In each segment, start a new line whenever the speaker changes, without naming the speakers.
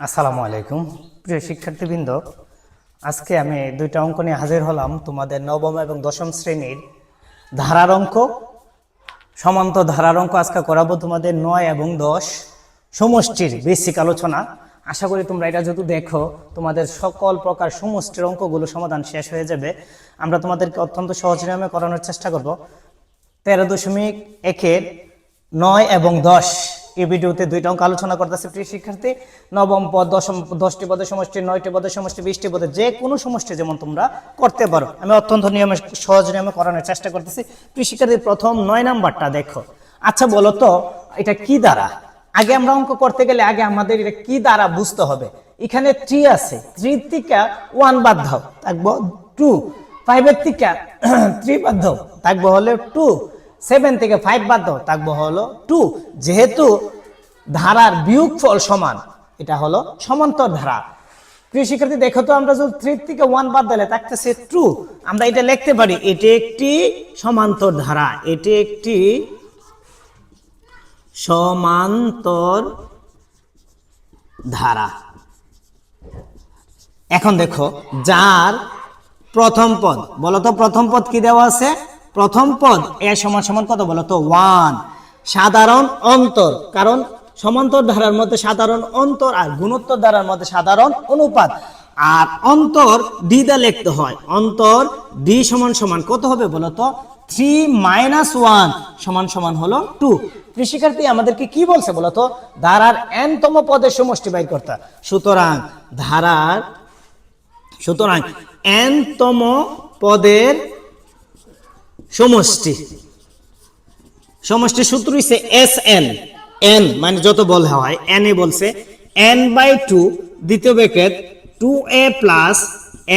আসসালামু আলাইকুম। প্রিয় শিক্ষার্থীবৃন্দ, আজকে আমি দুইটা অঙ্ক নিয়ে হাজির হলাম তোমাদের নবম এবং দশম শ্রেণির ধারার অঙ্ক, সমান্ত ধারার অঙ্ক আজকে করাবো তোমাদের নয় এবং দশ সমষ্টির বেসিক আলোচনা। আশা করি তোমরা এটা যদি দেখো, তোমাদের সকল প্রকার সমষ্টির অঙ্কগুলো সমাধান শেষ হয়ে যাবে। আমরা তোমাদেরকে অত্যন্ত সহজ নিয়মে করানোর চেষ্টা করব। তেরো দশমিক একের নয় এবং দশ এই ভিডিওতে দুইটা অঙ্ক আলোচনা করতেছে প্রিয় শিক্ষার্থী। নবম পদ, দশম, দশটি পদের সমষ্টি, নয়টি পদের সমষ্টি, বিশটি পদে যে কোনো সমষ্টি যেমন তোমরা করতে পারো। আমি অত্যন্ত নিয়মে, সহজ নিয়মে করানোর চেষ্টা করতেছি। প্রিয় শিক্ষার্থী, প্রথম নয় নাম্বারটা দেখো। আচ্ছা বলো তো, এটা কি দ্বারা? আগে আমরা অঙ্ক করতে গেলে আগে আমাদের এটা কি দ্বারা বুঝতে হবে? এখানে থ্রি আছে। থ্রি থেকে ওয়ান বাদ দাও। থাকব টু ফাইভের থেকে থ্রি বাদ দাও। থাকব হলে টু সেভেন থেকে ফাইভ বাদ দাও, থাকব হলো টু যেহেতু ধারার বিয়োগ ফল সমান, এটা হলো সমান্তর ধারা। প্রিয় শিক্ষার্থী, দেখো তো আমরা যদি থ্রি থেকে ওয়ান বাদ দিলে থাকতেছে টু আমরা এটা লিখতে পারি, এটি একটি সমান্তর ধারা, এটি একটি সমান্তর ধারা। এখন দেখো, যার প্রথম পদ বলতো প্রথম পদ কি দেওয়া আছে? প্রথম পদ এ সমান সমান কত বলতো ওয়ান সাধারণ অন্তর। কারণ সমান্তর ধারার মধ্যে সাধারণ অন্তর আর গুণোত্তর ধারার মধ্যে সাধারণ অনুপাত। আর অন্তর ডি লিখতে হয়। অন্তর ডি সমান সমান কত হবে বলতো থ্রি মাইনাস ওয়ান সমান সমান হলো টু কৃষিকার্থী, আমাদেরকে কি বলছে বলতো ধারার এন তম পদের সমষ্টি বাইর করতে সুতরাং ধারার, সুতরাং এন তম পদের সমষ্টি। সমষ্টি সূত্র হচ্ছে এস এন এন মানে যত বলা হয় এন এ বলছে এন বাই টু দ্বিতীয় bracket two A plus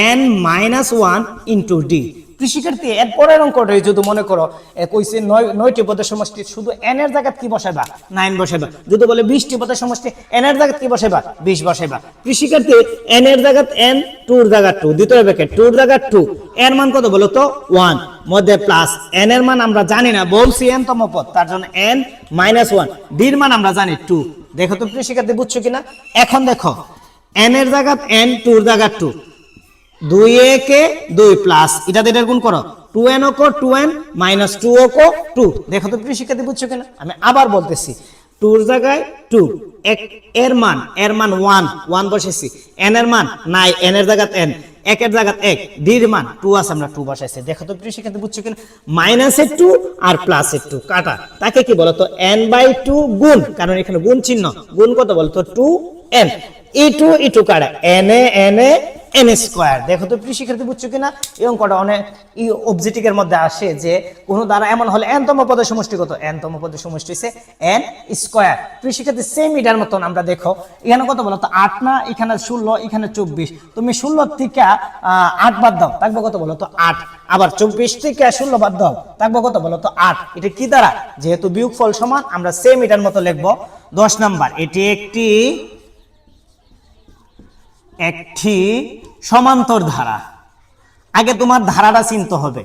N minus one into D কৃষিকার্থী, এর পরের অঙ্কটা যদি মনে করো কইছে নয়, নয়টি পদের সমষ্টি, শুধু এন এর জায়গাত কি বসাইবা? নাইন বসাইবা। যদি বলে বিশটি পদের সমষ্টি এন এর জায়গাত কি বসাইবা? বিশ বসাইবা। কৃষিকার্থী এন এর জায়গাত এন টুর জায়গা টু দ্বিতীয় ব্যাকেট টুর জায়গা টু এর মান কত বলো তো? ওয়ান মধ্যে প্লাস এন এর মান আমরা জানি না, বলছি এন তম পদ, তার জন্য এন মাইনাস ওয়ান ডির মান আমরা জানি টু দেখো তো কৃষিকার্থী বুঝছ কিনা? এখন দেখো এন এর জায়গাত এন টুর জায়গা টু দুই একে দুই প্লাস এটা দিয়ে গুণ করো। টু এন ও কো টু এন মাইনাস টু ও কো টু দেখো তো প্রিয় শিক্ষার্থী, বুঝছ কিনা? আমি আবার বলতেছি টুর জায়গায় টু এক, এর মান এর মান ওয়ান ওয়ান বসেছি। এন এর মান নাই এন এর জায়গাত এন একের জায়গাত এক ডির মান টু আছে আমরা টু বসাইছি। দেখো তো প্রিয় শিক্ষার্থী, বুঝছ কিনা? মাইনাসের টু আর প্লাস এর টু কাটা। তাকে কি বলতো? এন বাই টু গুণ, কারণ এখানে গুণ চিহ্ন। গুণ কত বলতো? টু এন ই টু ই টু কাটা। N A N A N square দেখো তো প্রিয় শিক্ষার্থী বুঝছ কিনা? এই অঙ্কটা অনেক ই অবজেক্টিভের মধ্যে আসে যে, কোনো দ্বারা এমন হলে এন তম পদের সমষ্টি কত? এন তম পদের সমষ্টি হচ্ছে এন স্কোয়ার প্রিয় শিক্ষার্থী সেম এটার মতন আমরা দেখো। এখানে কত বলো তো? আট না? এখানে ষোলো, এখানে চব্বিশ। তুমি ষোলো থেকে আট বাদ দাও। থাকব কত বলো তো? আট। আবার চব্বিশ থেকে ষোলো বাদ দাও। থাকব কত বলো তো? আট। এটা কি দ্বারা? যেহেতু বিয়োগফল সমান, আমরা সেম এটার মতো লিখব। দশ নাম্বার, এটি একটি একটি সমান্তর ধারা। আগে তোমার ধারাটা চিনতে হবে।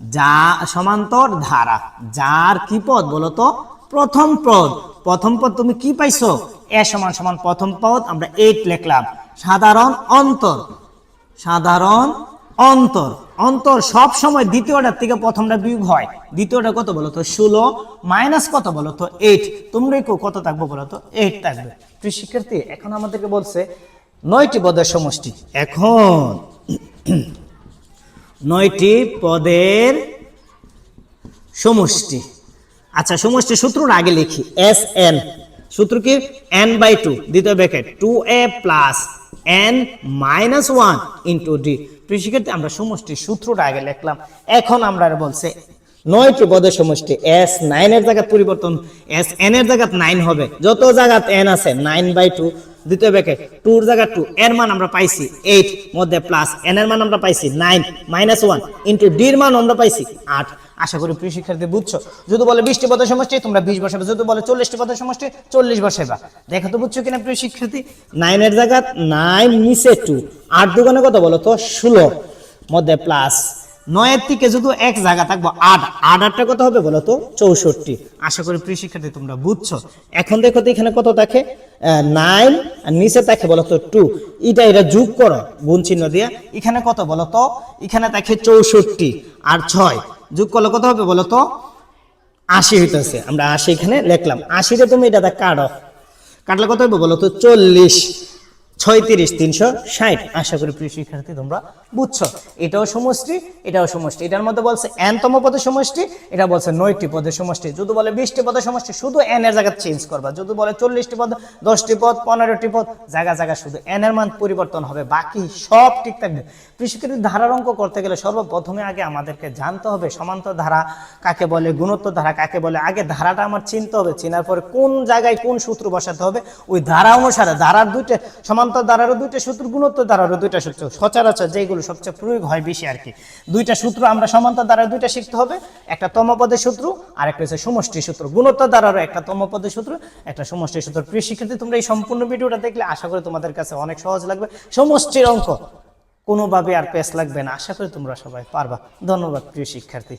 যা সমান্তর ধারা, যার কি পদ বলো তো প্রথম পদ। প্রথম পদ তুমি কি পাইছো? এ সমান সমান প্রথম পদ আমরা এইট লিখলাম। সাধারণ অন্তর। সাধারণ অন্তর। অন্তর সব সময় দ্বিতীয়টার থেকে প্রথমটা বিয়োগ হয়। দ্বিতীয়টা কত বলো তো ষোলো মাইনাস কত বলো তো এইট তোমরা কত থাকব বলো তো এইট থাকবে। তুই শিক্ষার্থী এখন আমাদেরকে বলছে নয়টি পদের সমষ্টি। এখন নয়টি পদের সমষ্টি। আচ্ছা সমষ্টি সূত্রটা আগে লিখি। এস এন সূত্র কি? এন বাই টু দ্বিতীয় bracket two A plus N minus one into D শিক্ষার্থী আমরা সমষ্টির সূত্রটা আগে লিখলাম। এখন আমরা বলছে, নয়টি পদের সমষ্টি। এস নাইনের জায়গায় পরিবর্তন এস এন এর জায়গায় নাইন হবে। যত জায়গাত এন আছে নাইন বাই টু দ্বিতীয় ব্যাকেট টুর জায়গা টু এর মান আমরা পাইছি এইট, মধ্যে প্লাস, এন এর মান আমরা পাইছি নাইন, মাইনাস ওয়ান, ইন্টু ডির মান আমরা পাইছি আট। আশা করি প্রিয় শিক্ষার্থী বুঝছ? যদি বলে বিশটি পদের সমষ্টি, তোমরা বিশ বসাবে। যদি বলে চল্লিশটি পদের সমষ্টি, চল্লিশ বসাবা দেখো তো বুঝছ কিনা প্রিয় শিক্ষার্থী? নাইনের জায়গা, নাইন নিচে টু। আট দোকানে কত বলো তো? ষোলো। মধ্যে প্লাস নয়ের থেকে যদি এক জায়গা থাকব, আট আট, আটটা কত হবে বলো তো? চৌষট্টি। আশা করি প্রিয় শিক্ষার্থী, তোমরা বুঝছ। এখন দেখো তো এখানে কত থাকে? নাইন আর নিচে তাকে বলো তো টু এটা এটা যোগ করো, গুণ চিহ্ন দিয়ে। এখানে কত বলো তো? এখানে তাকে চৌষট্টি আর ছয়। যোগ করলে কত হবে বলো তো? আশি হইতেছে। আমরা আশি এখানে লিখলাম। আশিতে তুমি এটা কাটো। কাটলে কত হবে বলো তো? চল্লিশ। ছয়ত্রিশ, তিনশো ষাট। আশা করি প্রিয় শিক্ষার্থী, তোমরা বুঝছ। এটাও সমষ্টি এটাও সমষ্টি। এটার মধ্যে বলছে এন তম পদের সমষ্টি, এটা বলছে নয়টি পদের সমষ্টি। যদি বলে বিশটি পদের সমষ্টি, শুধু এন এর জায়গা চেঞ্জ করবা। যদি বলে চল্লিশটি পদ, দশটি পদ, পনেরোটি পদ, জায়গা জায়গা শুধু এন এর মান পরিবর্তন হবে। বাকি সব ঠিক থাকবে। প্রিয় শিক্ষার্থী, ধারার অঙ্ক করতে গেলে সর্বপ্রথমে আগে আমাদেরকে জানতে হবে সমান্তর ধারা কাকে বলে, গুণোত্তর ধারা কাকে বলে। আগে ধারাটা আমার চিনতে হবে, চেনার পরে কোন জায়গায় কোন সূত্র বসাতে হবে। ওই ধারা অনুসারে ধারার দুইটা সমান্তর ধারারও দুইটা সূত্র গুণোত্তর ধারারও দুইটা সূত্র সচরাচর যেগুলো সবচেয়ে প্রয়োগ হয় বেশি আর কি। দুইটা সূত্র আমরা সমান্তর ধারার দুইটা শিখতে হবে, একটা তমপদের সূত্র আর একটা হচ্ছে সমষ্টি সূত্র গুণোত্তর ধারারও একটা তমপদের সূত্র একটা সমষ্টি সূত্র প্রিয় শিক্ষার্থী, তোমরা এই সম্পূর্ণ ভিডিওটা দেখলে আশা করি তোমাদের কাছে অনেক সহজ লাগবে। সমষ্টির অঙ্ক কোনোভাবে আর পেস লাগবে না। আশা করি তোমরা সবাই পারবা। ধন্যবাদ প্রিয় শিক্ষার্থী।